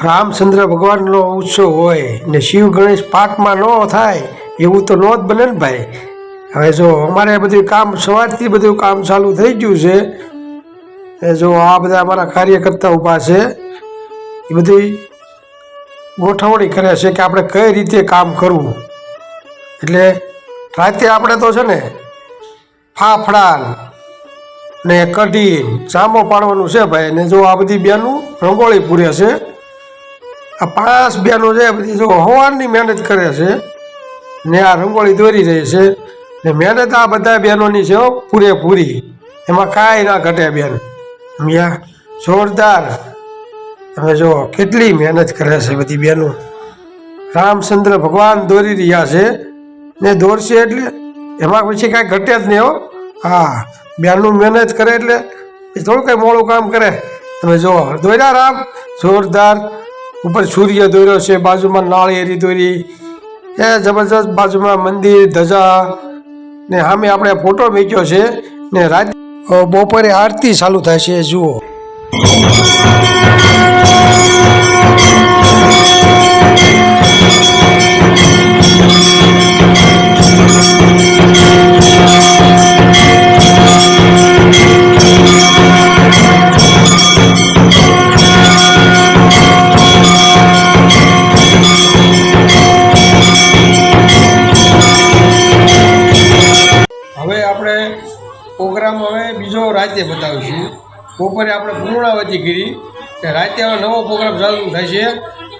રામચંદ્ર ભગવાનનો ઉત્સવ હોય ને શિવ ગણેશ પાકમાં ન થાય, એવું તો ન જ બને ને ભાઈ. હવે જો અમારે બધું કામ સવારથી બધું કામ ચાલુ થઈ ગયું છે, એ જો આ બધા અમારા કાર્યકર્તા ઊભા છે, એ બધી ગોઠવણી કરે છે કે આપણે કઈ રીતે કામ કરવું. એટલે રાતે આપણે તો છે ને ફાફડા ને કઢી ચામો પાડવાનું છે ભાઈ. ને જો આ બધી બેનું રંગોળી પૂરે છે આ પાંચ બેનો છે બધી જો હવારની મહેનત કરે છે ને આ રંગોળી દોરી રહી છે ને મહેનત આ બધા બહેનોની છે પૂરેપૂરી. એમાં કાંઈ ના ઘટે બેન. મિયા જોરદાર. તમે જો કેટલી મહેનત કરે છે બધી બહેનો રામચંદ્ર ભગવાન દોરી રહ્યા છે ને દોરશે એટલે એમાં પછી કાંઈ ઘટે જ નહીં હો. હા બહેનનું મહેનત કરે એટલે થોડું કંઈ મોડું કામ કરે. તમે જો, દોર્યા રામ, જોરદાર. ઉપર સૂર્ય દોર્યો છે, બાજુમાં નાળિયેરી દોરી. એ જબરજસ્ત બાજુમાં મંદિર, ધજા ને સામે આપણે ફોટો મૂક્યો છે ને રાત બપોરે આરતી ચાલુ થાય છે, જુઓ. રાતે બતાવીશું બપોરે આપણે પૂર્ણાવતી કરી રાતે હવે નવો પ્રોગ્રામ ચાલુ છે.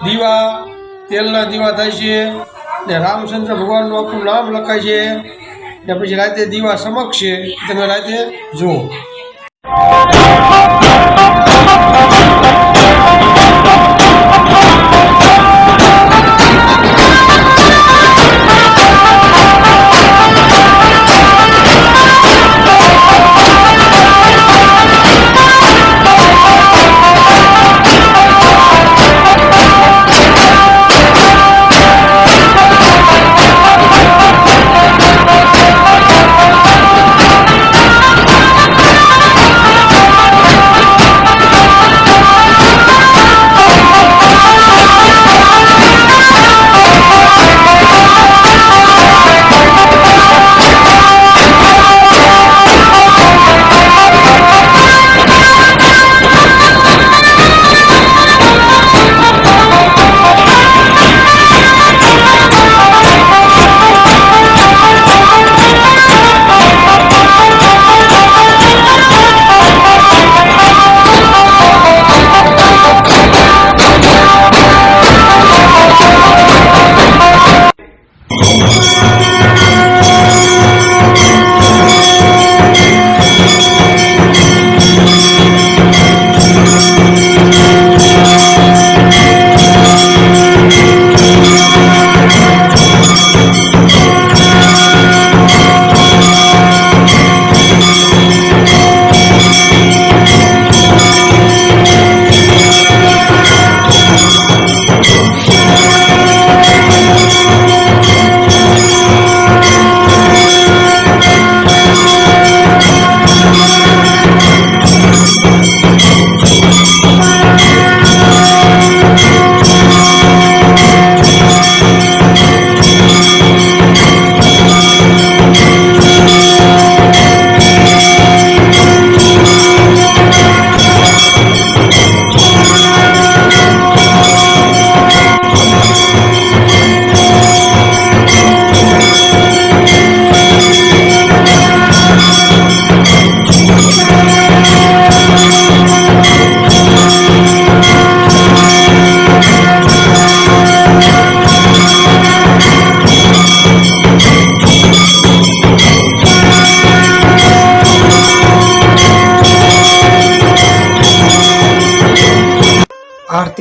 દીવા, તેલના દીવા થાય છે ને રામચંદ્ર ભગવાનનું આખું નામ લખાય છે. ને પછી રાતે દીવા સમક્ષ છે. તમે રાતે જુઓ.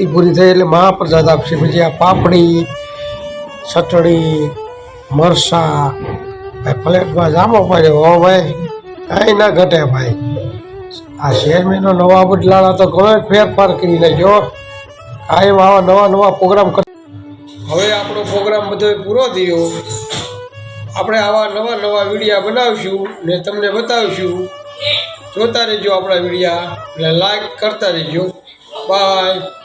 આરતી પૂરી થઈ એટલે મહાપ્રસાદ આપશે. પછી આ પાપડી, ચટણી, મરસા ભાઈ પ્લેટમાં જામો પડે હો ભાઈ, કાંઈ ના ઘટે ભાઈ. આ શેરમેનો નવા બદલાડા તો ઘણો ફેરફાર કરી નાખ્યો કાંઈ આવા નવા નવા પ્રોગ્રામ કર હવે આપણો પ્રોગ્રામ બધો પૂરો થયો. આપણે આવા નવા નવા વિડીયા બનાવશું ને તમને બતાવશું. જોતા રહેજો આપણા વિડીયા એટલે લાઈક કરતા રહેજો. બાય